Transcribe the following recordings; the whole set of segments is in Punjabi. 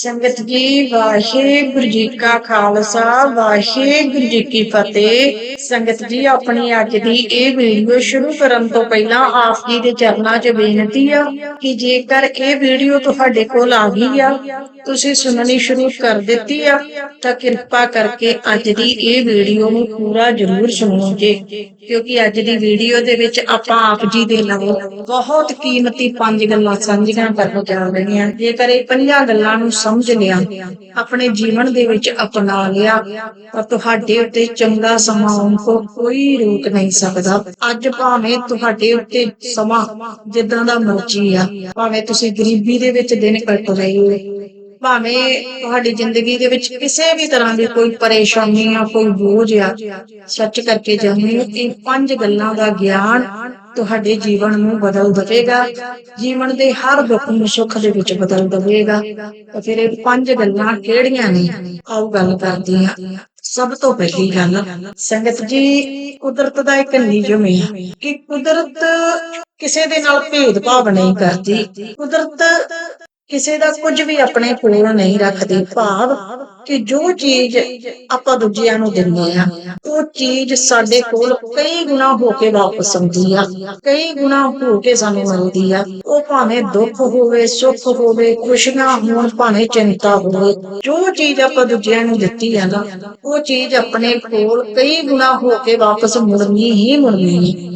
ਸੰਗਤ ਜੀ ਵਾਹਿਗੁਰੂ ਜੀ ਕਾ ਖਾਲਸਾ, ਵਾਹਿਗੁਰੂ ਜੀ ਕੀ ਫਤਿਹ। ਸੰਗਤ ਜੀ, ਆਪਣੀ ਅੱਜ ਦੀ ਇਹ ਵੀਡੀਓ ਸ਼ੁਰੂ ਕਰਨ ਤੋਂ ਪਹਿਲਾਂ ਆਪ ਜੀ ਦੇ ਚਰਨਾਂ 'ਚ ਬੇਨਤੀ ਆ ਕਿ ਜੇਕਰ ਇਹ ਵੀਡੀਓ ਤੁਹਾਡੇ ਕੋਲ ਆ ਗਈ ਆ, ਤੁਸੀਂ ਸੁਣਨੀ ਸ਼ੁਰੂ ਕਰ ਦਿੱਤੀ ਆ, ਤਾਂ ਕਿਰਪਾ ਕਰਕੇ ਅੱਜ ਦੀ ਇਹ ਵੀਡੀਓ ਨੂੰ ਪੂਰਾ ਜ਼ਰੂਰ ਸੁਣੋ ਜੀ, ਕਿਉਂਕਿ ਅੱਜ ਦੀ ਵੀਡੀਓ ਦੇ ਵਿੱਚ ਆਪਾਂ ਆਪ ਜੀ ਦੇ ਨਾਲ ਬਹੁਤ ਕੀਮਤੀ ਪੰਜ ਗੱਲਾਂ ਸਾਂਝੀਆਂ ਕਰਨ ਜਾ ਰਹੇ ਹਾਂ। ਜੇਕਰ ਇਹ ਪੰਜਾਂ ਗੱਲਾਂ ਨੂੰ ਸਮਝ ਲਿਆ ਆਪਣੇ ਜੀਵਨ ਦੇ ਵਿੱਚ ਅਪਣਾ ਲਿਆ, ਤਾਂ ਤੁਹਾਡੇ ਉੱਤੇ ਚੰਗਾ ਸਮਾਂ ਆਉਣ ਤੋਂ ਕੋਈ ਰੋਕ ਨਹੀਂ ਸਕਦਾ। ਅੱਜ ਭਾਵੇਂ ਤੁਹਾਡੇ ਉੱਤੇ ਸਮਾਂ ਜਿੱਦਾਂ ਦਾ ਮਰਜ਼ੀ ਆ, ਭਾਵੇਂ ਤੁਸੀਂ ਗਰੀਬੀ ਦੇ ਵਿੱਚ ਦਿਨ ਕੱਟ ਰਹੇ ਹੋ ਭਾਵੇਂ ਤੁਹਾਡੀ ਜ਼ਿੰਦਗੀ ਦੇ ਵਿੱਚ ਕਿਸੇ ਵੀ ਤਰ੍ਹਾਂ ਦੀ ਕੋਈ ਪਰੇਸ਼ਾਨੀ ਆ ਕੋਈ ਬੋਝ ਆ, ਸੱਚ ਕਰਕੇ ਜਾਣੋ ਇਹ ਪੰਜ ਗੱਲਾਂ ਦਾ ਗਿਆਨ ਤੁਹਾਡੇ ਜੀਵਨ ਨੂੰ ਬਦਲ ਦੇਵੇਗਾ। ਜੀਵਨ ਦੇ ਹਰ ਦੁੱਖ ਨੂੰ ਸੁੱਖ ਦੇ ਵਿੱਚ ਬਦਲ ਦੇਵੇਗਾ। ਤਾਂ ਫਿਰ ਇਹ ਪੰਜ ਗੱਲਾਂ ਕਿਹੜੀਆਂ ਨੇ? ਆਓ ਗੱਲ ਕਰਦੇ ਹਾਂ। ਸਭ ਤੋਂ ਪਹਿਲੀ ਗੱਲ, ਸੰਗਤ ਜੀ, ਕੁਦਰਤ ਦਾ ਇੱਕ ਨਿਯਮ ਹੈ ਕਿ ਕੁਦਰਤ ਕਿਸੇ ਦੇ ਨਾਲ ਭੇਦਭਾਵ ਨਹੀਂ ਕਰਦੀ। ਕੁਦਰਤ ਕਿਸੇ ਦਾ ਕੁਝ ਵੀ ਆਪਣੇ ਕੋਲ ਨਹੀਂ ਰੱਖਦੀ। ਭਾਵ ਕਿ ਜੋ ਚੀਜ਼ ਆਪਾਂ ਦੂਜਿਆਂ ਨੂੰ ਦਿੰਦੇ ਆ, ਉਹ ਚੀਜ਼ ਸਾਡੇ ਕੋਲ ਕਈ ਗੁਣਾ ਹੋ ਕੇ ਵਾਪਸ ਆਉਂਦੀ ਆ, ਕਈ ਗੁਣਾ ਹੋ ਕੇ ਸਾਨੂੰ ਮਿਲਦੀ ਆ। ਉਹ ਭਾਵੇਂ ਦੁੱਖ ਹੋਵੇ, ਸੁੱਖ ਹੋਵੇ, ਖੁਸ਼ੀਆਂ ਹੋਣ, ਭਾਵੇਂ ਚਿੰਤਾ ਹੋਵੇ, ਜੋ ਚੀਜ਼ ਆਪਾਂ ਦੂਜਿਆਂ ਨੂੰ ਦਿੱਤੀ ਆ ਨਾ, ਉਹ ਚੀਜ਼ ਆਪਣੇ ਕੋਲ ਕਈ ਗੁਣਾ ਹੋ ਕੇ ਵਾਪਸ ਮੁੜਨੀ ਹੀ ਮੁੜਨੀ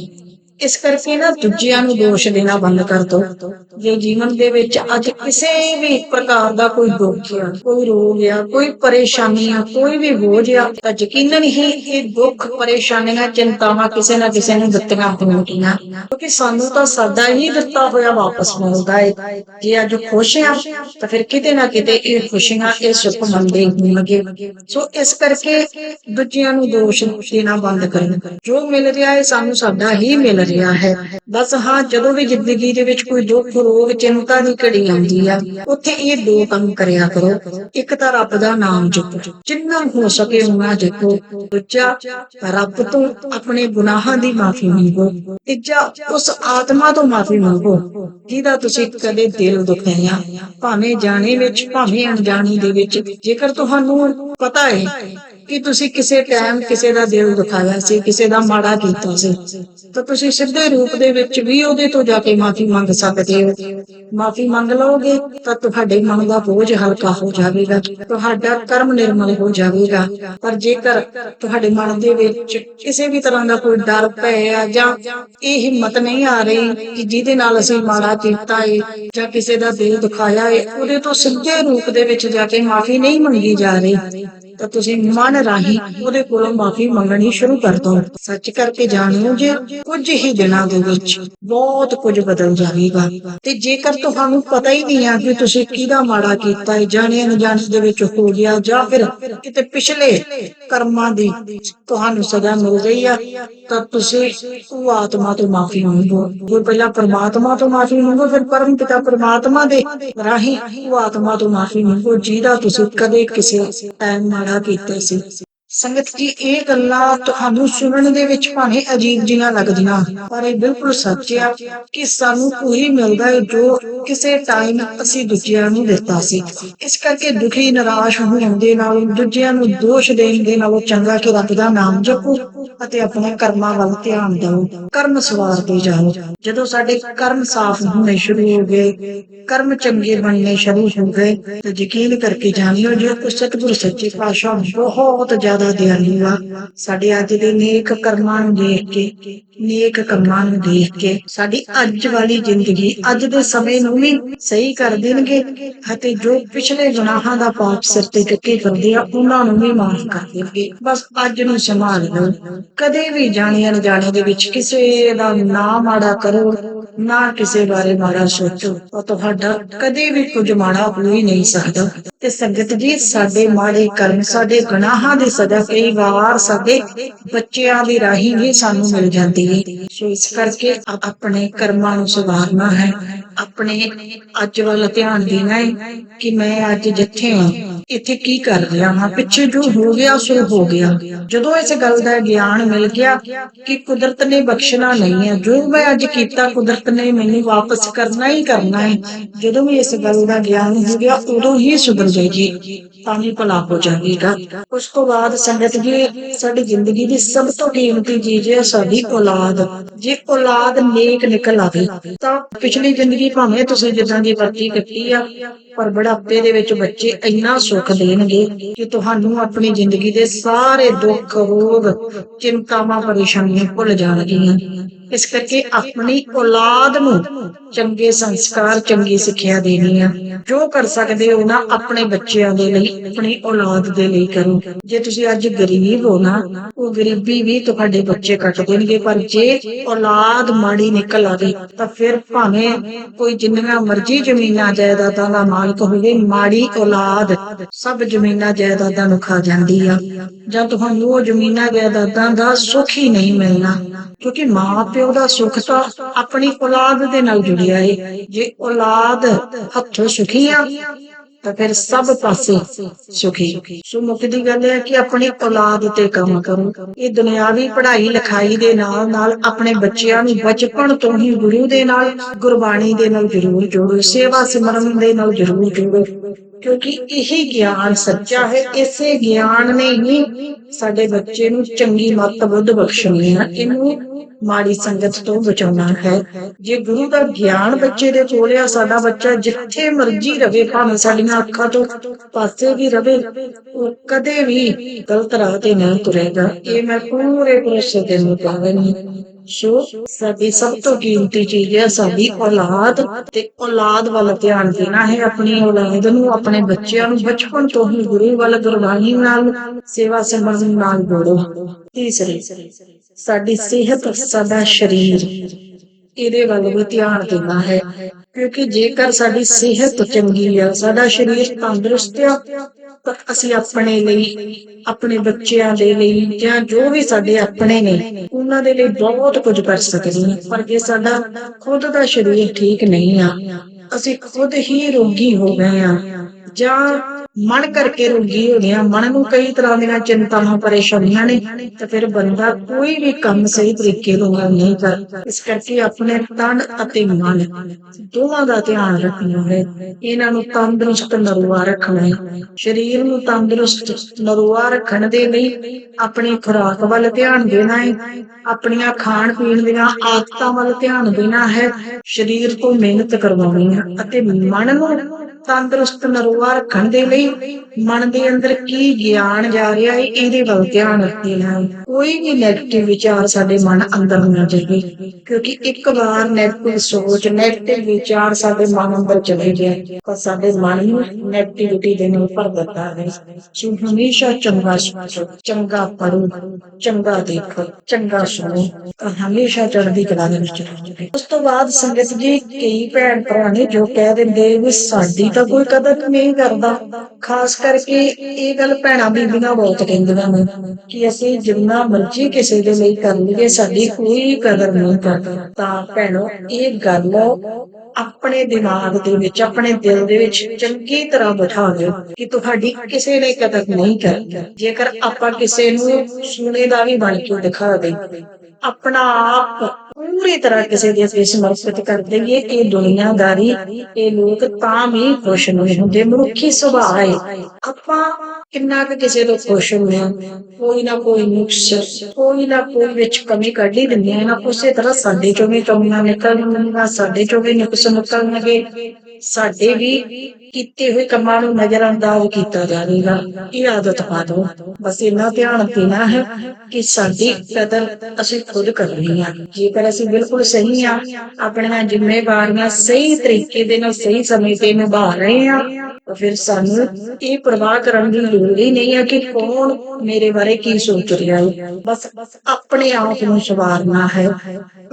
ਇਸ ਕਰਕੇ ਨਾ ਦੂਜਿਆਂ ਨੂੰ ਦੋਸ਼ ਦੇਣਾ ਬੰਦ ਕਰ ਦੋ। ਜੇ ਜੀਵਨ ਦੇ ਵਿੱਚ ਅੱਜ ਕਿਸੇ ਵੀ ਪ੍ਰਕਾਰ ਦਾ ਕੋਈ ਦੁੱਖ ਆ, ਕੋਈ ਰੋਗ ਆ, ਕੋਈ ਪਰੇਸ਼ਾਨੀ ਆ, ਕੋਈ ਵੀ ਬੋਝ ਆ ਤਾਂ ਯਕੀਨਨ ਹੀ ਇਹ ਦੁੱਖ, ਪਰੇਸ਼ਾਨੀਆਂ, ਚਿੰਤਾਵਾਂ ਕਿਸੇ ਨਾ ਕਿਸੇ ਨੂੰ ਦਿੱਤੀਆਂ ਹੋਣਗੀਆਂ। ਕਿਉਂਕਿ ਸਾਨੂੰ ਤਾਂ ਸਾਡਾ ਹੀ ਦਿੱਤਾ ਹੋਇਆ ਵਾਪਸ ਮਿਲਦਾ ਹੈ ਜੇ ਅੱਜ ਖੁਸ਼ ਆ, ਤਾਂ ਫਿਰ ਕਿਤੇ ਨਾ ਕਿਤੇ ਇਹ ਖੁਸ਼ੀਆਂ ਇਹ ਸੁੱਖ ਮੰਦੇ ਹੋਣਗੇ। ਸੋ ਇਸ ਕਰਕੇ ਦੂਜਿਆਂ ਨੂੰ ਦੋਸ਼ ਦੇਣਾ ਬੰਦ ਕਰਨ ਜੋ ਮਿਲ ਰਿਹਾ ਹੈ ਸਾਨੂੰ ਸਾਡਾ ਹੀ ਮਿਲ ਰਿਹਾ ਹੈ। ਬਸ ਹਾਂ, ਜਦੋਂ ਵੀ ਜ਼ਿੰਦਗੀ ਦੇ ਵਿੱਚ ਕੋਈ ਦੁੱਖ, ਰੋਗ, ਚਿੰਤਾ ਦੀ ਘੜੀ ਆਉਂਦੀ ਆ, ਉੱਥੇ ਇਹ ਦੋ ਕੰਮ ਕਰਿਆ ਕਰੋ। ਇੱਕ ਤਾਂ ਰੱਬ ਦਾ ਨਾਮ ਜਪੋ। ਜਿੰਨਾ ਹੋ ਸਕੇ ਉਨਾ ਜਪੋ। ਦੂਜਾ, ਰੱਬ ਤੋਂ ਆਪਣੇ ਗੁਨਾਹਾਂ ਦੀ ਮਾਫੀ ਮੰਗੋ। ਤੀਜਾ, ਉਸ ਆਤਮਾ ਤੋਂ ਮਾਫੀ ਮੰਗੋ, ਜਿਹਦਾ ਤੁਸੀਂ ਕਦੇ ਦਿਲ ਦੁਖਾਇਆ ਭਾਵੇਂ ਜਾਣੇ ਵਿੱਚ, ਭਾਵੇਂ ਅਣਜਾਣੇ ਦੇ ਵਿੱਚ। ਜੇਕਰ ਤੁਹਾਨੂੰ ਪਤਾ ਹੈ ਕਿ ਤੁਸੀਂ ਕਿਸੇ ਟਾਈਮ ਕਿਸੇ ਦਾ ਦਿਲ ਦੁਖਾਇਆ ਸੀ, ਕਿਸੇ ਦਾ ਮਾੜਾ ਕੀਤਾ ਸੀ, ਤਾਂ ਤੁਸੀਂ ਸਿੱਧੇ ਰੂਪ ਦੇ ਵਿੱਚ ਵੀ ਉਹਦੇ ਤੋਂ ਜਾ ਕੇ ਮਾਫੀ ਮੰਗ ਸਕਦੇ ਹੋ। ਮਾਫੀ ਮੰਗ ਲਓਗੇ ਤਾਂ ਤੁਹਾਡੇ ਮਨ ਦਾ ਬੋਝ ਹਲਕਾ ਹੋ ਜਾਵੇਗਾ, ਤੁਹਾਡਾ ਕਰਮ ਨਿਰਮਲ ਹੋ ਜਾਵੇਗਾ। ਪਰ ਜੇਕਰ ਤੁਹਾਡੇ ਮਨ ਦੇ ਵਿੱਚ ਕਿਸੇ ਵੀ ਤਰ੍ਹਾਂ ਦਾ ਕੋਈ ਡਰ, ਭੈ ਜਾਂ ਇਹ ਹਿੰਮਤ ਨਹੀਂ ਆ ਰਹੀ ਕਿ ਜਿਹਦੇ ਨਾਲ ਅਸੀਂ ਮਾੜਾ ਕੀਤਾ ਏ ਜਾਂ ਕਿਸੇ ਦਾ ਦਿਲ ਦੁਖਾਇਆ ਏ, ਉਹਦੇ ਤੋਂ ਸਿੱਧੇ ਰੂਪ ਦੇ ਵਿੱਚ ਜਾ ਕੇ ਮਾਫੀ ਨਹੀਂ ਮੰਗੀ ਜਾ ਰਹੀ। ਤਾਂ ਤੁਸੀਂ ਮਨ ਰਾਹੀਂ ਉਹਦੇ ਕੋਲੋਂ ਮਾਫੀ ਮੰਗਣੀ ਸ਼ੁਰੂ ਕਰ ਦੋ ਸੱਚ ਕਰਕੇ ਜਾਣੋ ਜੇ ਕੁਝ ਹੀ ਦਿਨਾਂ ਦੇ ਵਿੱਚ ਬਹੁਤ ਕੁਝ ਬਦਲ ਜਾਵੇਗਾ। ਤੇ ਜੇਕਰ ਤੁਹਾਨੂੰ ਪਤਾ ਹੀ ਨਹੀਂ ਆ ਕਿ ਤੁਸੀਂ ਕਿਹਦਾ ਮਾੜਾ ਕੀਤਾ ਹੈ, ਜਾਣੇ ਅਣਜਾਣੇ ਦੇ ਵਿੱਚ ਹੋ ਗਿਆ ਜਾਂ ਫਿਰ ਕਿਤੇ ਪਿਛਲੇ ਕਰਮਾਂ ਦੀ ਤੁਹਾਨੂੰ ਸਜ਼ਾ ਮਿਲ ਗਈ ਆ, ਤਾਂ ਤੁਸੀਂ ਉਹ ਆਤਮਾ ਤੋਂ ਮਾਫੀ ਮੰਗੋ। ਜੋ ਪਹਿਲਾਂ ਪਰਮਾਤਮਾ ਤੋਂ ਮਾਫੀ ਮੰਗੋ, ਫਿਰ ਪਰਮ ਪਿਤਾ ਪਰਮਾਤਮਾ ਦੇ ਰਾਹੀਂ ਉਹ ਆਤਮਾ ਤੋਂ ਮਾਫੀ ਮੰਗੋ, ਜਿਹਦਾ ਤੁਸੀਂ ਕਦੇ ਕਿਸੇ ਟਾਈਮ ਮਾੜਾ ਕੀਤਾ ਸੀ ਸੰਗਤ ਜੀ, ਇਹ ਗੱਲਾਂ ਤੁਹਾਨੂੰ ਸੁਣਨ ਦੇ ਵਿੱਚ ਭਾਵੇਂ ਅਜੀਬ ਜਿਹੀਆਂ ਲੱਗਦੀਆਂ, ਪਰ ਇਹ ਬਿਲਕੁਲ ਸੱਚ ਆ ਕਿ ਸਾਨੂੰ ਉਹੀ ਮਿਲਦਾ ਹੈ ਜੋ ਕਿਸੇ ਟਾਈਮ ਅਸੀਂ ਦੂਜਿਆਂ ਨੂੰ ਦਿੱਤਾ ਸੀ। ਇਸ ਕਰਕੇ ਦੁਖੀ, ਨਿਰਾਸ਼ ਹੋਣ ਦੇ ਨਾਲ ਦੂਜਿਆਂ ਨੂੰ ਦੋਸ਼ ਦੇਣ ਦੇ ਨਾਲੋਂ ਚੰਗਾ ਕਿ ਰੱਬ ਦਾ ਨਾਮ ਜਪੋ ਅਤੇ ਆਪਣੇ ਕਰਮਾਂ ਵੱਲ ਧਿਆਨ ਦਿਓ। ਕਰਮ ਸਵਾਰਦੇ ਜਾਓ। ਜਦੋਂ ਸਾਡੇ ਕਰਮ ਸਾਫ਼ ਹੋਣੇ ਸ਼ੁਰੂ ਹੋ ਗਏ, ਕਰਮ ਚੰਗੇ ਬਣਨੇ ਸ਼ੁਰੂ ਹੋ ਗਏ, ਤਾਂ ਯਕੀਨ ਕਰਕੇ ਜਾਣਿਓ ਜੋ ਕਿ ਸਤਿਗੁਰ, ਸੱਚੇ ਪਾਤਸ਼ਾਹ ਬਹੁਤ ਜ਼ਿਆਦਾ ਦਿਆਲੂ ਆ ਸਾਡੇ ਅੱਜ ਦੇ ਨੇਕ ਕਰਮਾਂ ਨੂੰ ਦੇਖ ਕੇ, ਨੇਕ ਕੰਮਾਂ ਨੂੰ ਦੇਖ ਕੇ, ਸਾਡੀ ਅੱਜ ਵਾਲੀ ਜ਼ਿੰਦਗੀ ਅੱਜ ਦੇ ਸਮੇਂ ਨੂੰ ਵੀ ਸਹੀ ਕਰ ਦੇਣਗੇ ਅਤੇ ਜੋ ਪਿਛਲੇ ਗੁਨਾਹਾਂ ਦਾ ਪਾਪ ਸਿਰ ਤੇ ਚੁੱਕੇ ਫਿਰਦੇ ਆ, ਉਹਨਾਂ ਨੂੰ ਵੀ ਮਾਫ ਕਰ ਦੇਣਗੇ। ਬਸ ਅੱਜ ਨੂੰ ਸੰਭਾਲ ਲਓ। ਕਦੇ ਵੀ ਜਾਣੇ ਅਣਜਾਣੇ ਦੇ ਵਿੱਚ ਕਿਸੇ ਦਾ ਨਾ ਮਾੜਾ ਕਰੋ, ਨਾ ਕਿਸੇ ਬਾਰੇ ਮਾੜਾ ਸੋਚੋ। ਉਹ ਤੁਹਾਡਾ ਕਦੇ ਵੀ ਕੁਝ ਮਾੜਾ ਹੋ ਹੀ ਨਹੀਂ ਸਕਦਾ। ਤੇ ਸੰਗਤ ਜੀ, ਸਾਡੇ ਮਾੜੇ ਕਰਮ, ਸਾਡੇ ਗੁਨਾਹਾਂ ਦੀ ਸਜ਼ਾ ਕਈ ਵਾਰ ਸਾਡੇ ਬੱਚਿਆਂ ਦੀ ਰਾਹੀਂ ਹੀ ਸਾਨੂੰ ਮਿਲ ਜਾਂਦੀ ਹੈ। ਸੋ ਇਸ ਕਰਕੇ ਆਪਣੇ ਕਰਮਾਂ ਨੂੰ ਸੁਧਾਰਨਾ ਹੈ। ਆਪਣੇ ਅੱਜ ਵੱਲ ਧਿਆਨ ਦੇਣਾ ਹੈ ਕਿ ਮੈਂ ਅੱਜ ਜਿੱਥੇ ਹਾਂ। ਇੱਥੇ ਕੀ ਕਰ ਰਿਹਾ ਹਾਂ ਪਿੱਛੇ ਜੋ ਹੋ ਗਿਆ, ਸੋ ਹੋ ਗਿਆ। ਜਦੋਂ ਇਸ ਗੱਲ ਦਾ ਗਿਆਨ ਮਿਲ ਗਿਆ ਕਿ ਕੁਦਰਤ ਨੇ ਬਖਸ਼ਣਾ ਨਹੀਂ ਹੈ, ਜੋ ਮੈਂ ਅੱਜ ਕੀਤਾ, ਕੁਦਰਤ ਨੇ ਮੈਨੂੰ ਵਾਪਸ ਕਰਨਾ ਹੀ ਕਰਨਾ ਹੈ। ਜਦੋਂ ਵੀ ਇਸ ਗੱਲ ਦਾ ਗਿਆਨ ਹੋ ਗਿਆ, ਉਦੋਂ ਹੀ ਸੁਧਰ ਜਾਏਗੀ ਤਾਂ ਹੀ ਭਲਾ ਹੋ ਜਾਵੇਗਾ। ਉਸ ਤੋਂ ਬਾਅਦ ਸੰਗਤ ਜੀ, ਸਾਡੀ ਜ਼ਿੰਦਗੀ ਦੀ ਸਭ ਤੋਂ ਕੀਮਤੀ ਚੀਜ਼ ਹੈ ਸਾਡੀ ਔਲਾਦ। ਜੇ ਔਲਾਦ ਨੇਕ ਨਿਕਲ ਆਵੇ, ਤਾਂ ਪਿਛਲੀ ਜ਼ਿੰਦਗੀ ਭਾਵੇਂ ਤੁਸੀਂ ਜਿੱਦਾਂ ਦੀ ਵਰਤੀ ਕੀਤੀ ਆ, ਪਰ ਬੁਢਾਪੇ ਦੇ ਵਿੱਚ ਬੱਚੇ ਇੰਨਾ ਸੁੱਖ ਦੇਣਗੇ ਕਿ ਤੁਹਾਨੂੰ ਆਪਣੀ ਜ਼ਿੰਦਗੀ ਦੇ ਸਾਰੇ ਦੁੱਖ ਰੋਗ ਚਿੰਤਾਵਾਂ ਪਰੇਸ਼ਾਨੀਆਂ ਭੁੱਲ ਜਾਣਗੀਆਂ। ਇਸ ਕਰਕੇ ਆਪਣੀ ਔਲਾਦ ਨੂੰ ਚੰਗੇ ਸੰਸਕਾਰ, ਚੰਗੀ ਸਿੱਖਿਆ ਦੇਣੀ ਆ। ਜੋ ਕਰ ਸਕਦੇ ਹੋ ਨਾ ਆਪਣੇ ਬੱਚਿਆਂ ਦੇ ਲਈ, ਆਪਣੀ ਔਲਾਦ ਦੇ ਲਈ ਕਰੋ। ਜੇ ਤੁਸੀਂ ਅੱਜ ਗਰੀਬ ਹੋ ਨਾ, ਉਹ ਗਰੀਬੀ ਵੀ ਤੁਹਾਡੇ ਬੱਚੇ ਕੱਟ ਦੇਣਗੇ, ਪਰ ਜੇ ਔਲਾਦ ਮਾੜੀ ਨਿਕਲ ਆਵੇ, ਤਾਂ ਫਿਰ ਭਾਵੇਂ ਕੋਈ ਜਿੰਨੀਆਂ ਮਰਜ਼ੀ ਜ਼ਮੀਨਾਂ ਜਾਇਦਾਦਾਂ ਦਾ ਮਾਲਕ ਹੋਵੇ, ਮਾੜੀ ਔਲਾਦ ਸਭ ਜ਼ਮੀਨਾਂ ਜਾਇਦਾਦਾਂ ਨੂੰ ਖਾ ਜਾਂਦੀ ਆ। ਜਾਂ ਤੁਹਾਨੂੰ ਉਹ ਜ਼ਮੀਨਾਂ ਜਾਇਦਾਦਾਂ ਦਾ ਸੁੱਖ ਹੀ ਨਹੀਂ ਮਿਲਣਾ, ਕਿਉਂਕਿ ਮਾਂ ਪਿਓ ਦਾ ਸੁੱਖ ਤਾਂ ਆਪਣੀ ਔਲਾਦ ਦੇ ਨਾਲ ਜੁੜਿਆ ਏ। ਜੇ ਔਲਾਦ ਹੱਥੋਂ ਸੁਖੀ ਆ, ਤਾਂ ਫਿਰ ਸਭ ਪਾਸੇ ਸੁਖੀ। ਸੋ ਮੁੱਖ ਦੀ ਗੱਲ ਹੈ ਕਿ ਆਪਣੀ ਔਲਾਦ ਤੇ ਕੰਮ ਕਰੋ। ਇਹ ਦੁਨਿਆਵੀ ਪੜ੍ਹਾਈ ਲਿਖਾਈ ਦੇ ਨਾਲ ਨਾਲ ਆਪਣੇ ਬੱਚਿਆਂ ਨੂੰ ਬਚਪਨ ਤੋਂ ਹੀ ਗੁਰੂ ਦੇ ਨਾਲ, ਗੁਰਬਾਣੀ ਦੇ ਨਾਲ ਜ਼ਰੂਰ ਜੋੜੋ। ਸੇਵਾ ਸਿਮਰਨ ਦੇ ਨਾਲ ਜ਼ਰੂਰ ਜੋੜੋ। ਕਿਉਂਕਿ ਇਹੀ ਗਿਆਨ ਸੱਚਾ ਹੈ, ਇਸੇ ਗਿਆਨ ਨੇ ਹੀ ਸਾਡੇ ਬੱਚੇ ਨੂੰ ਚੰਗੀ ਮੱਤ ਬੁੱਧ ਬਖਸ਼ਣੀ ਹੈ। ਇਹਨੂੰ ਮਾੜੀ ਸੰਗਤ ਤੋਂ ਬਚਾਉਣਾ ਹੈ। ਜੇ ਗੁਰੂ ਦਾ ਗਿਆਨ ਬੱਚੇ ਦੇ ਕੋਲ ਆ, ਸਾਡਾ ਬੱਚਾ ਜਿੱਥੇ ਮਰਜ਼ੀ ਰਵੇ, ਭਾਵੇਂ ਸਾਡੀਆਂ ਅੱਖਾਂ ਤੋਂ ਪਾਸੇ ਵੀ ਰਵੇ, ਉਹ ਕਦੇ ਵੀ ਗਲਤ ਰਾਹ ਤੇ ਨਾ ਤੁਰੇਗਾ। ਇਹ ਮੈਂ ਪੂਰੇ ਭਰੋਸੇ ਦੇ ਮੁਤਾਬਕ ਸੋ, ਸਾਡੀ ਸਭ ਤੋਂ ਕੀਮਤੀ ਚੀਜ਼ ਹੈ, ਸਾਡੀ ਔਲਾਦ ਤੇ ਔਲਾਦ ਵੱਲ ਧਿਆਨ ਦੇਣਾ ਹੈ, ਆਪਣੀ ਔਲਾਦ ਨੂੰ, ਆਪਣੇ ਬੱਚਿਆਂ ਨੂੰ, ਬਚਪਨ ਤੋਂ ਹੀ ਗੁਰੂ ਵੱਲ ਗੁਰਬਾਣੀ ਨਾਲ, ਸੇਵਾ ਸਿਮਰਨ ਨਾਲ ਜੋੜੋ। ਤੀਸਰੀ, ਸਾਡੀ ਸਿਹਤ, ਸਾਡਾ ਸਰੀਰ, ਇਹਦੇ ਵੱਲ ਵੀ ਧਿਆਨ ਦੇਣਾ ਹੈ, ਕਿਉਂਕਿ ਜੇਕਰ ਸਾਡੀ ਸਿਹਤ ਚੰਗੀ ਆ, ਸਾਡਾ ਸਰੀਰ ਤੰਦਰੁਸਤ ਆ ਅਸੀਂ ਆਪਣੇ ਲਈ, ਆਪਣੇ ਬੱਚਿਆਂ ਦੇ ਲਈ ਜਾਂ ਜੋ ਵੀ ਸਾਡੇ ਆਪਣੇ ਨੇ, ਉਹਨਾਂ ਦੇ ਲਈ ਬਹੁਤ ਕੁਝ ਕਰ ਸਕਦੇ ਹਾਂ। ਪਰ ਜੇ ਸਾਡਾ ਖੁਦ ਦਾ ਸਰੀਰ ਠੀਕ ਨਹੀਂ ਆ, ਅਸੀਂ ਖੁਦ ਹੀ ਰੋਗੀ ਹੋ ਗਏ ਆ ਜਾਂ ਮਨ ਕਰਕੇ ਰੋਗੀ ਹੋ ਆ ਮਨ ਨੂੰ ਕਈ ਤਰ੍ਹਾਂ ਦੀਆਂ ਚਿੰਤਾਵਾਂ, ਪਰੇਸ਼ਾਨੀਆਂ ਨੇ, ਤੇ ਫਿਰ ਬੰਦਾ ਕੋਈ ਵੀ ਕੰਮ ਸਹੀ ਤਰੀਕੇ ਨਾਲ ਨਹੀਂ ਕਰ ਇਸ ਕਰਕੇ ਆਪਣੇ ਤਨ ਅਤੇ ਮਨ ਦੋਵਾਂ ਦਾ ਧਿਆਨ ਰੱਖਣਾ ਹੈ। ਇਹਨਾਂ ਨੂੰ ਤੰਦਰੁਸਤ ਨਰੂਆ ਰੱਖਣਾ ਹੈ। ਸਰੀਰ ਨੂੰ ਤੰਦਰੁਸਤ ਨਰੂਆ ਰੱਖਣ ਦੇ ਲਈ ਆਪਣੀ ਖੁਰਾਕ ਵੱਲ ਧਿਆਨ ਦੇਣਾ ਹੈ। ਆਪਣੀਆਂ ਖਾਣ ਪੀਣ ਦੀਆਂ ਆਦਤਾਂ ਵੱਲ ਧਿਆਨ ਦੇਣਾ ਹੈ। ਸਰੀਰ ਤੋਂ ਮਿਹਨਤ ਕਰਵਾਉਣੀ ਹੈ ਅਤੇ ਮਨ ਨੂੰ ਤੰਦਰੁਸਤ ਨਰੋਆ ਰੱਖਣ ਦੇ ਲਈ ਮਨ ਦੇ ਅੰਦਰ ਕੀ ਗਿਆਨ ਜਾ ਰਿਹਾ ਹੈ, ਇਹਦੇ ਵੱਲ ਧਿਆਨ ਰੱਖਣਾ ਕੋਈ ਵੀ ਨੈਗੇਟਿਵ ਵਿਚਾਰ ਸਾਡੇ ਮਨ ਅੰਦਰ ਨਾ ਜਾਵੇ, ਕਿਉਂਕਿ ਇੱਕ ਵਾਰ ਨੈਗੇਟਿਵ ਸੋਚ ਨੈਗੇਟਿਵ ਵਿਚਾਰ ਸਾਡੇ ਮਨ ਅੰਦਰ ਚਲੇ ਗਏ ਤਾਂ ਸਾਡੇ ਮਨ ਨੂੰ ਨੈਗੇਟਿਵਿਟੀ ਦੇ ਨਾਲ ਭਰ ਦਿੰਦਾ ਹੈ। ਸੋ ਹਮੇਸ਼ਾ ਚੰਗਾ ਸੋਚੋ, ਚੰਗਾ ਪੜੋ ਚੰਗਾ ਦੇਖੋ, ਚੰਗਾ ਸੁਣੋ, ਤਾਂ ਹਮੇਸ਼ਾ ਚੜ੍ਹਦੀ ਕਲਾ ਦੇ ਵਿੱਚ ਰਹੋਗੇ ਉਸ ਤੋਂ ਬਾਅਦ ਸੰਗਤ ਜੀ, ਕਈ ਭੈਣ ਭਰਾ ਨੇ ਜੋ ਕਹਿ ਦਿੰਦੇ ਵੀ ਸਾਡੀ ਤਾਂ ਕੋਈ ਕਦਰ ਨਹੀਂ ਕਰਦਾ। ਖਾਸ ਕਰਕੇ ਇਹ ਗੱਲ ਭੈਣਾਂ ਬੀਬੀਆਂ ਬਹੁਤ ਕਹਿੰਦੀਆਂ ਨੇ ਕਿ ਅਸੀਂ ਜਿੰਨਾ ਮਰਜ਼ੀ ਕਿਸੇ ਦੇ ਲਈ ਕਰ ਲਈਏ, ਸਾਡੀ ਕੋਈ ਕਦਰ ਨਹੀਂ ਕਰਦਾ। ਤਾਂ ਭੈਣੋ, ਇਹ ਗੱਲ ਆਪਣੇ ਦਿਮਾਗ ਦੇ ਵਿੱਚ, ਆਪਣੇ ਦਿਲ ਦੇ ਵਿੱਚ ਚੰਗੀ ਤਰ੍ਹਾਂ ਬਿਠਾ ਦਿਓ ਕਿ ਤੁਹਾਡੀ ਕਿਸੇ ਨੇ ਕਦਰ ਨਹੀਂ ਕਰਦੀ ਜੇਕਰ ਆਪਾਂ ਕਿਸੇ ਨੂੰ ਸੁਣੇ ਦਾ ਵੀ ਬਣ ਕੇ ਦਿਖਾ ਦੇ ਆਪਣਾ ਆਪ ਪੂਰੀ ਤਰ੍ਹਾਂ ਕਿਸੇ ਦੇ ਅੱਗੇ ਸਮਰਪਿਤ ਕਰ ਦਈਏ, ਇਹ ਦੁਨੀਆਦਾਰੀ, ਇਹ ਲੋਕ ਤਾਂ ਵੀ ਖੁਸ਼ ਨਹੀਂ ਹੁੰਦੇ, ਮਨੁੱਖੀ ਸੁਭਾਅ ਹੈ। ਆਪਾਂ ਕਿੰਨਾ ਕੁ ਕਿਸੇ ਤੋਂ ਖੁਸ਼ ਹੁੰਦੇ ਆ ਕੋਈ ਨਾ ਕੋਈ ਨੁਕਸ, ਕੋਈ ਨਾ ਕੋਈ ਵਿੱਚ ਕਮੀ ਕੱਢ ਹੀ ਦਿੰਦੇ ਆ ਨਾ ਉਸੇ ਤਰ੍ਹਾਂ ਸਾਡੇ ਚੋਂ ਵੀ ਕਮੀਆਂ ਨਿਕਲਣਗੀਆਂ, ਸਾਡੇ ਚੋਂ ਵੀ ਨੁਕਸ ਨਿਕਲਣਗੇ। ਸਾਡੇ ਵੀ ਕੀਤੇ ਹੋਏ ਕੰਮਾਂ ਨੂੰ ਨਜ਼ਰਅੰਦਾਜ਼ ਕੀਤਾ ਜਾਵੇਗਾ। ਇਹ ਆਦਤ ਪਾ ਦਿਓ। ਬਸ ਇੰਨਾ ਧਿਆਨ ਦੇਣਾ ਹੈ ਕਿ ਸਾਡੀ ਕਦਰ ਅਸੀਂ ਖੁਦ ਕਰਨੀ ਆ। ਜੇਕਰ ਅਸੀਂ ਬਿਲਕੁਲ ਸਹੀ ਆ, ਆਪਣੀਆਂ ਜ਼ਿੰਮੇਵਾਰੀਆਂ ਸਹੀ ਤਰੀਕੇ ਦੇ ਨਾਲ, ਸਹੀ ਸਮੇਂ ਤੇ ਨਿਭਾ ਰਹੇ ਆ, ਤਾਂ ਫਿਰ ਸਾਨੂੰ ਇਹ ਪਰਵਾਹ ਕਰਨ ਦੀ ਲੋੜ ਹੀ ਨਹੀਂ ਹੈ ਕਿ ਕੌਣ ਮੇਰੇ ਬਾਰੇ ਕੀ ਸੋਚ ਰਿਹਾ ਹੈ। ਬਸ ਆਪਣੇ ਆਪ ਨੂੰ ਸਵਾਰਨਾ ਹੈ।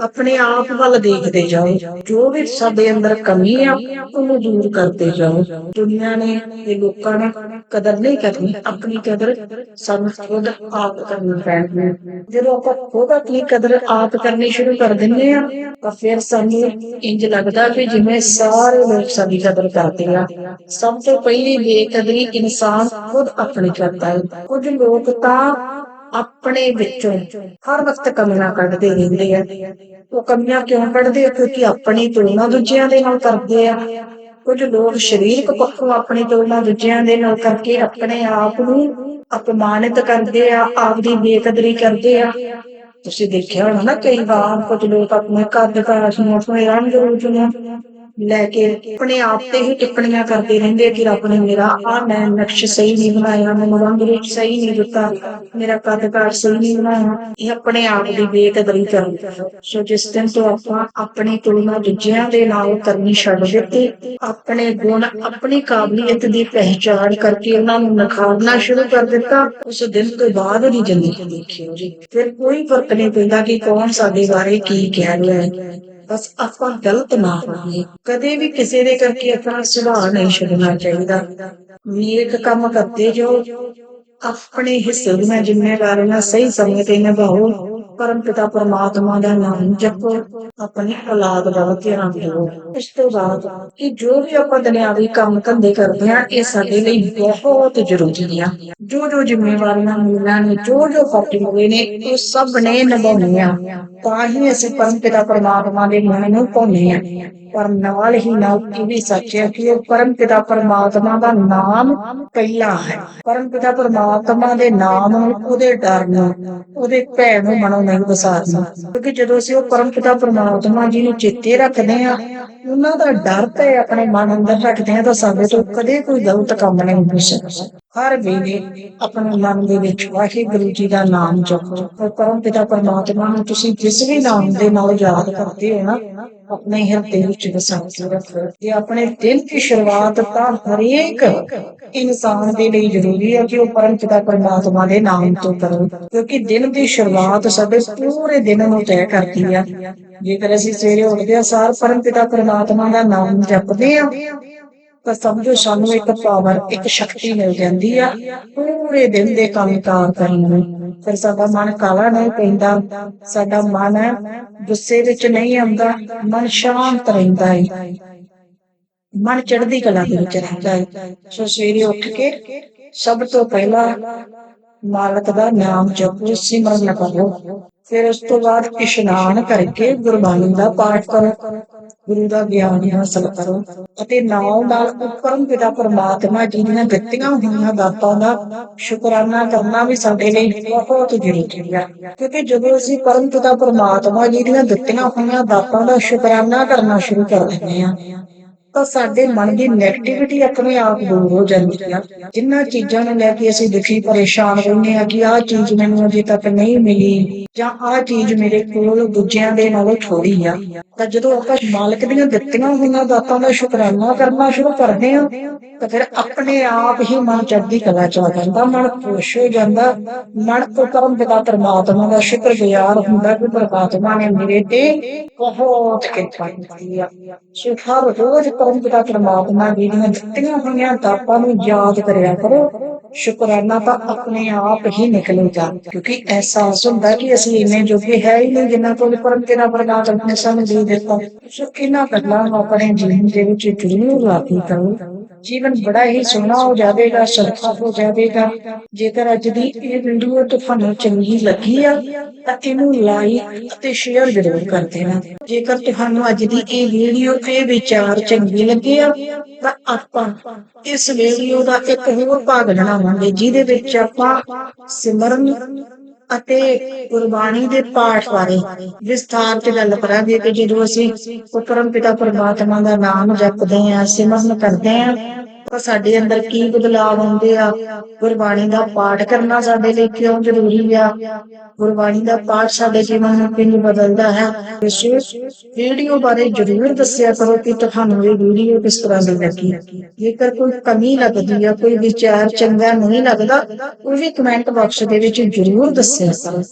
ਆਪਣੇ ਆਪ ਵੱਲ ਦੇਖਦੇ ਜਾਓ। ਜੋ ਵੀ ਸਾਡੇ ਅੰਦਰ ਕਮੀ ਆ ਨੂੰ ਦੂਰ ਕਰਦੇ ਜਾਓ। ਦੁਨੀਆ ਨੇ ਤੇ ਲੋਕਾਂ ਨੇ ਕਦਰ ਨਹੀਂ ਕਰਨੀ। ਆਪਣੀ ਕਦਰ ਸਾਨੂੰ ਖੁਦ ਆਪ ਕਰਨੀ ਪੈਣੀ ਹੈ। ਜਦੋਂ ਆਪਾਂ ਖੁਦ ਆਪਣੀ ਕਦਰ ਆਪ ਕਰਨੀ ਸ਼ੁਰੂ ਕਰ ਦਿੰਦੇ ਆ ਤਾਂ ਫਿਰ ਸਾਨੂੰ ਇੰਜ ਲੱਗਦਾ ਕਿ ਜਿਵੇਂ ਸਾਰੇ ਲੋਕ ਸਾਡੀ ਕਦਰ ਕਰਦੇ ਆ। ਸਭ ਤੋਂ ਪਹਿਲੀ ਬੇਕਦਰੀ ਇਨਸਾਨ ਖੁਦ ਆਪਣੀ ਕਰਦਾ ਹੈ। ਕੁਝ ਲੋਕ ਤਾਂ ਆਪਣੇ ਵਿੱਚੋਂ ਹਰ ਵਕਤ ਕਮੀਆਂ ਕੱਢਦੇ ਰਹਿੰਦੇ ਆ। ਉਹ ਕਮੀਆਂ ਕਿਉਂ ਕੱਢਦੇ ਆ? ਕਿਉਂਕਿ ਆਪਣੀ ਤੁਲਨਾ ਦੂਜਿਆਂ ਦੇ ਨਾਲ ਕਰਦੇ ਆ। ਕੁਝ ਲੋਕ ਸਰੀਰਕ ਪੱਖੋਂ ਆਪਣੀ ਤੁਲਨਾ ਦੂਜਿਆਂ ਦੇ ਨਾਲ ਕਰਕੇ ਆਪਣੇ ਆਪ ਨੂੰ ਅਪਮਾਨਿਤ ਕਰਦੇ ਆ ਆਪ ਦੀ ਬੇਕਦਰੀ ਕਰਦੇ ਆ। ਤੁਸੀਂ ਦੇਖਿਆ ਹੋਣਾ ਨਾ ਕਈ ਵਾਰ ਕੁਝ ਲੋਕ ਆਪਣੇ ਕੱਦ ਕਾਠ ਨੂੰ ਆਪਣੇ ਰੰਗ ਰੂਪ ਨੂੰ ਲੈ ਕੇ ਆਪਣੇ ਆਪ ਤੇ ਹੀ ਟਿੱਪਣੀਆਂ ਕਰਦੇ ਰਹਿੰਦੇ ਕਿ ਰੱਬ ਨੇ ਮੇਰਾ ਆ ਮੈਂ ਨਕਸ਼ ਸਹੀ ਨਹੀਂ ਬਣਾਇਆ, ਮੈਨੂੰ ਰੰਗ ਰੂਪ ਸਹੀ ਨਹੀਂ ਦਿੱਤਾ, ਮੇਰਾ ਕੱਦ ਸਹੀ ਨਹੀਂ ਬਣਾਇਆ। ਇਹ ਆਪਣੇ ਆਪ ਦੀ ਬੇਕਦਰੀ ਕਰਦੇ ਸੋ ਜਿਸ ਦਿਨ ਤੋਂ ਆਪਾਂ ਆਪਣੀ ਤੁਲਨਾ ਦੂਜਿਆਂ ਦੇ ਨਾਲ ਕਰਨੀ ਛੱਡ ਦਿੱਤੀ, ਆਪਣੇ ਗੁਣ ਆਪਣੀ ਕਾਬਲੀਅਤ ਦੀ ਪਹਿਚਾਣ ਕਰਕੇ ਉਹਨਾਂ ਨੂੰ ਨਖਾਰਨਾ ਸ਼ੁਰੂ ਕਰ ਦਿੱਤਾ, ਉਸ ਦਿਨ ਤੋਂ ਬਾਅਦ ਦੀ ਜ਼ਿੰਦਗੀ ਦੇਖਿਓ ਜੀ। ਫਿਰ ਕੋਈ ਫ਼ਰਕ ਨਹੀਂ ਪੈਂਦਾ ਕਿ ਕੌਣ ਸਾਡੇ ਬਾਰੇ ਕੀ ਕਹਿ ਰਿਹਾ ਹੈ। ਬਸ ਆਪਾਂ ਗਲਤ ਨਾ ਹੋਈਏ। ਕਦੇ ਵੀ ਕਿਸੇ ਦੇ ਕਰਕੇ ਆਪਣਾ ਸੁਭਾਅ ਨਹੀਂ ਛੱਡਣਾ ਚਾਹੀਦਾ। ਨੇਕ ਕੰਮ ਕਰਦੇ ਜੋ ਆਪਣੇ ਹਿੱਸੇ ਦੀ ਦੀਆਂ ਜ਼ਿੰਮੇਵਾਰੀਆਂ ਸਹੀ ਸਮੇਂ ਤੇ ਨਿਭਾਓ। ਪਰਮ ਪਿਤਾ ਪਰਮਾਤਮਾ ਦਾ ਨਾਮ ਜਪੋ, ਆਪਣੀ ਔਲਾਦ ਦਾ ਧਿਆਨ ਦਿਓ। ਇਸ ਤੋਂ ਬਾਅਦ ਕਿ ਜੋ ਵੀ ਆਪਾਂ ਦੁਨਿਆਵੀ ਕੰਮ ਧੰਦੇ ਕਰਦੇ ਹਾਂ, ਇਹ ਸਾਡੇ ਲਈ ਬਹੁਤ ਜ਼ਰੂਰੀ ਆ। ਜੋ ਜੋ ਜ਼ਿੰਮੇਵਾਰੀਆਂ ਮਿਲੀਆਂ ਨੇ ਜੋ ਜੋ ਫਰਜ਼ ਹੋਏ ਨੇ, ਉਹ ਸਭ ਨੇ ਨਿਭਾਉਣੀਆਂ। ਤਾਂ ਹੀ ਅਸੀਂ ਪਰਮ ਪਿਤਾ ਪਰਮਾਤਮਾ ਦੇ ਮਨ ਨੂੰ ਪਾਉਂਦੇ ਆ ਪਰ ਨਾਲ ਹੀ ਨਾਲ ਇਹ ਵੀ ਸੱਚ ਹੈ ਕਿ ਉਹ ਪਰਮ ਪਿਤਾ ਪਰਮਾਤਮਾ ਦਾ ਨਾਮ ਪਹਿਲਾ ਹੈ। ਪਰਮ ਪਿਤਾ ਪਰਮਾਤਮਾ ਦੇ ਨਾਮ ਨੂੰ ਉਹਦੇ ਡਰ ਨੂੰ, ਉਹਦੇ ਭੈ ਨੂੰ ਮਨੋਂ ਨਹੀਂ ਵਸਾਰਨਾ। ਕਿਉਂਕਿ ਜਦੋਂ ਅਸੀਂ ਉਹ ਪਰਮ ਪਿਤਾ ਪਰਮਾਤਮਾ ਜੀ ਨੂੰ ਚੇਤੇ ਰੱਖਦੇ ਆ ਉਹਨਾਂ ਦਾ ਡਰ ਤੇ ਆਪਣੇ ਮਨ ਅੰਦਰ ਰੱਖਦੇ ਆ ਤਾਂ ਸਾਡੇ ਤੋਂ ਕਦੇ ਕੋਈ ਗਲਤ ਕੰਮ ਨਹੀਂ ਹੋ ਸਕਦਾ। ਹਰ ਵੇਲੇ ਆਪਣੇ ਮਨ ਦੇ ਵਿੱਚ ਵਾਹਿਗੁਰੂ ਜੀ ਦਾ ਨਾਮ ਜਪੋ। ਪਰਮ ਪਿਤਾ ਪਰਮਾਤਮਾ ਨੂੰ ਤੁਸੀਂ ਜਿਸ ਵੀ ਨਾਮ ਦੇ ਨਾਲ ਯਾਦ ਕਰਦੇ ਹੋ ਨਾ ਆਪਣੇ ਹਿਰਦੇ ਵਿੱਚ ਵਸਾ ਰੱਖੋ ਇਹ ਆਪਣੇ ਦਿਨ ਦੀ ਸ਼ੁਰੂਆਤ ਤਾਂ ਹਰੇਕ ਇਨਸਾਨ ਦੇ ਲਈ ਜ਼ਰੂਰੀ ਹੈ ਕਿ ਉਹ ਪਰਮ ਪਿਤਾ ਪਰਮਾਤਮਾ ਦੇ ਨਾਮ ਤੋਂ ਕਰੋ, ਕਿਉਂਕਿ ਦਿਨ ਦੀ ਸ਼ੁਰੂਆਤ ਸਾਡੇ ਪੂਰੇ ਦਿਨ ਨੂੰ ਤੈਅ ਕਰਦੀ ਆ। ਜੇਕਰ ਅਸੀਂ ਸਵੇਰੇ ਉੱਠਦੇ ਆ, ਸਾਰ ਪਰਮ ਪਿਤਾ ਪਰਮਾਤਮਾ ਦਾ ਨਾਮ ਜਪਦੇ ਆ ਤਾਂ ਸਮਝੋ ਸਾਨੂੰ ਇੱਕ ਪਾਵਰ ਇੱਕ ਸ਼ਕਤੀ ਮਿਲ ਜਾਂਦੀ ਆ, ਪੂਰੇ ਦਿਨ ਦੇ ਕੰਮ ਕਾਰ ਕਰਨ ਨੂੰ। ਫਿਰ ਸਾਡਾ ਮਨ ਕਾਲਾ ਨਹੀਂ ਪੈਂਦਾ, ਸਾਡਾ ਮਨ ਗੁੱਸੇ ਵਿੱਚ ਨਹੀਂ ਆਉਂਦਾ, ਮਨ ਸ਼ਾਂਤ ਰਹਿੰਦਾ ਹੈ ਮਨ ਚੜ੍ਹਦੀ ਕਲਾ ਦੇ ਵਿੱਚ ਰਹਿੰਦਾ ਹੈ ਸੋ ਸਵੇਰੇ ਉੱਠ ਕੇ ਸਭ ਤੋਂ ਪਹਿਲਾਂ ਮਾਲਕ ਦਾ ਨਾਮ ਜਪੋ, ਸਿਮਰਨ ਕਰੋ। ਫਿਰ ਉਸ ਤੋਂ ਬਾਅਦ ਇਸ਼ਨਾਨ ਕਰਕੇ ਗੁਰਬਾਣੀ ਦਾ ਪਾਠ ਕਰੋ। ਗੁਰੂ ਦਾ ਗਿਆਨ ਹਾਸਲ ਕਰੋ ਅਤੇ ਨਾਲ ਨਾਲ ਪਰਮ ਪਿਤਾ ਪਰਮਾਤਮਾ ਜੀ ਦੀਆਂ ਦਿੱਤੀਆਂ ਹੋਈਆਂ ਦਾਤਾਂ ਦਾ ਸ਼ੁਕਰਾਨਾ ਕਰਨਾ ਵੀ ਸਾਡੇ ਲਈ ਬਹੁਤ ਜ਼ਰੂਰੀ ਹੈ ਕਿਉਂਕਿ ਜਦੋਂ ਅਸੀਂ ਪਰਮ ਪਿਤਾ ਪਰਮਾਤਮਾ ਜੀ ਦੀਆਂ ਦਿੱਤੀਆਂ ਹੋਈਆਂ ਦਾਤਾਂ ਦਾ ਸ਼ੁਕਰਾਨਾ ਕਰਨਾ ਸ਼ੁਰੂ ਕਰ ਦਿੰਦੇ ਹਾਂ ਤਾਂ ਸਾਡੇ ਮਨ ਦੀ ਨੈਗੇਟਿਵਿਟੀ ਆਪਣੇ ਆਪ ਦੂਰ ਹੋ ਜਾਂਦੀ ਆ। ਜਿੰਨਾਂ ਚੀਜ਼ਾਂ ਨੂੰ ਲੈ ਕੇ ਅਸੀਂ ਦੁਖੀ, ਪਰੇਸ਼ਾਨ ਰਹਿੰਦੇ ਆ ਕਿ ਆਹ ਚੀਜ਼ ਮੈਨੂੰ ਅਜੇ ਤੱਕ ਨਹੀਂ ਮਿਲੀ ਜਾਂ ਆਹ ਚੀਜ਼ ਮੇਰੇ ਕੋਲ ਦੂਜਿਆਂ ਦੇ ਨਾਲੋਂ ਥੋੜੀ ਆ। ਤਾਂ ਜਦੋਂ ਆਪਾਂ ਮਾਲਕ ਦੀਆਂ ਦਿੱਤੀਆਂ ਹੋਈਆਂ ਦਾਤਾਂ ਦਾ ਸ਼ੁਕਰਾਨਾ ਕਰਨਾ ਸ਼ੁਰੂ ਕਰਦੇ ਆ, ਤਾਂ ਫਿਰ ਆਪਣੇ ਆਪ ਹੀ ਮਨ ਚੜ੍ਹਦੀ ਕਲਾ ਚ ਆ ਜਾਂਦਾ, ਮਨ ਖੁਸ਼ ਹੋ ਜਾਂਦਾ। ਮਨ ਤੋਂ ਪਰਮ ਪਿਤਾ ਪਰਮਾਤਮਾ ਦਾ ਸ਼ੁਕਰਗੁਜ਼ਾਰ ਹੁੰਦਾ ਕਿ ਪਰਮਾਤਮਾ ਨੇ ਮੇਰੇ ਤੇ ਬਹੁਤ ਕਿਰਪਾ ਕੀਤੀ ਆ। ਸੋ ਰੋਜ਼ ਪਰਮ ਪਰਮਾਤਮਾ ਜੀ ਦੀਆਂ ਦਿੱਤੀਆਂ ਹੋਈਆਂ ਦਾਤਾਂ ਨੂੰ ਯਾਦ ਕਰਿਆ ਕਰੋ। ਸ਼ੁਕਰਾਨਾ ਤਾਂ ਆਪਣੇ ਆਪ ਹੀ ਨਿਕਲੇਗਾ ਕਿਉਂਕਿ ਅਹਿਸਾਸ ਹੁੰਦਾ ਕਿ ਅਸੀਂ ਇੰਨੇ ਜੋਗੇ ਹੈ ਹੀ ਨਹੀਂ ਜਿੰਨਾ ਤੋਂ ਪਰਮ ਤੇਰਾ ਪਰਮਾਤਮਾ ਨੇ ਸਾਨੂੰ ਦੇ ਦਿੱਤਾ। ਸੋ ਇਹਨਾਂ ਗੱਲਾਂ ਨੂੰ ਆਪਣੇ ਜੀਵਨ ਦੇ ਵਿੱਚ ਜ਼ਰੂਰ ਲਾਗੂ ਕਰੋ। ਜੀਵਨ ਬੜਾ ਹੀ ਸੋਹਣਾ ਹੋ ਜਾਵੇਗਾ ਸੌਖਾ ਹੋ ਜਾਵੇਗਾ। ਜੇਕਰ ਅੱਜ ਦੀ ਇਹ ਵੀਡੀਓ ਤੁਹਾਨੂੰ ਚੰਗੀ ਲੱਗੀ ਆ, ਤਾਂ ਇਹਨੂੰ ਲਾਈਕ ਅਤੇ ਸ਼ੇਅਰ ਜ਼ਰੂਰ ਕਰ ਦੇਣਾ। ਜੇਕਰ ਤੁਹਾਨੂੰ ਅੱਜ ਦੀ ਇਹ ਵੀਡੀਓ ਤੇ ਵਿਚਾਰ ਚੰਗੇ ਲੱਗੇ ਆ, ਤਾਂ ਆਪਾਂ ਇਸ ਵੀਡੀਓ ਦਾ ਇੱਕ ਹੋਰ ਭਾਗ ਬਣਾਵਾਂਗੇ, ਜਿਹਦੇ ਵਿੱਚ ਆਪਾਂ ਸਿਮਰਨ ਅਤੇ ਗੁਰਬਾਣੀ ਦੇ ਪਾਠ ਬਾਰੇ ਵਿਸਥਾਰ ਚ ਗੱਲ ਕਰਾਂਗੇ ਕਿ ਜਦੋਂ ਅਸੀਂ ਉਹ ਪਰਮ ਪਿਤਾ ਪਰਮਾਤਮਾ ਦਾ ਨਾਮ ਜਪਦੇ ਹਾਂ, ਸਿਮਰਨ ਕਰਦੇ ਹਾਂ ਸਾਡੇ ਅੰਦਰ ਕੀ ਬਦਲਾਅ ਆਉਂਦੇ ਆ? ਗੁਰਬਾਣੀ ਦਾ ਪਾਠ ਕਰਨਾ ਸਾਡੇ ਲਈ ਕਿਉਂ ਜ਼ਰੂਰੀ ਆ? ਗੁਰਬਾਣੀ ਦਾ ਪਾਠ ਸਾਡੇ ਜੀਵਨ ਨੂੰ ਕਿੰਨੀ ਬਦਲਦਾ ਹੈ? ਇਸ ਵੀਡੀਓ ਬਾਰੇ ਜ਼ਰੂਰ ਦੱਸਿਆ ਕਰੋ ਕਿ ਤੁਹਾਨੂੰ ਇਹ ਵੀਡੀਓ ਕਿਸ ਤਰ੍ਹਾਂ ਦੀ ਲੱਗੀ? ਜੇਕਰ ਕੋਈ ਕਮੀ ਲੱਗਦੀ ਆ, ਕੋਈ ਵਿਚਾਰ ਚੰਗਾ ਨਹੀਂ ਲੱਗਦਾ, ਉਹ ਵੀ ਕਮੈਂਟ ਬਾਕਸ ਦੇ ਵਿੱਚ ਜ਼ਰੂਰ ਦੱਸਿਆ ਕਰੋ।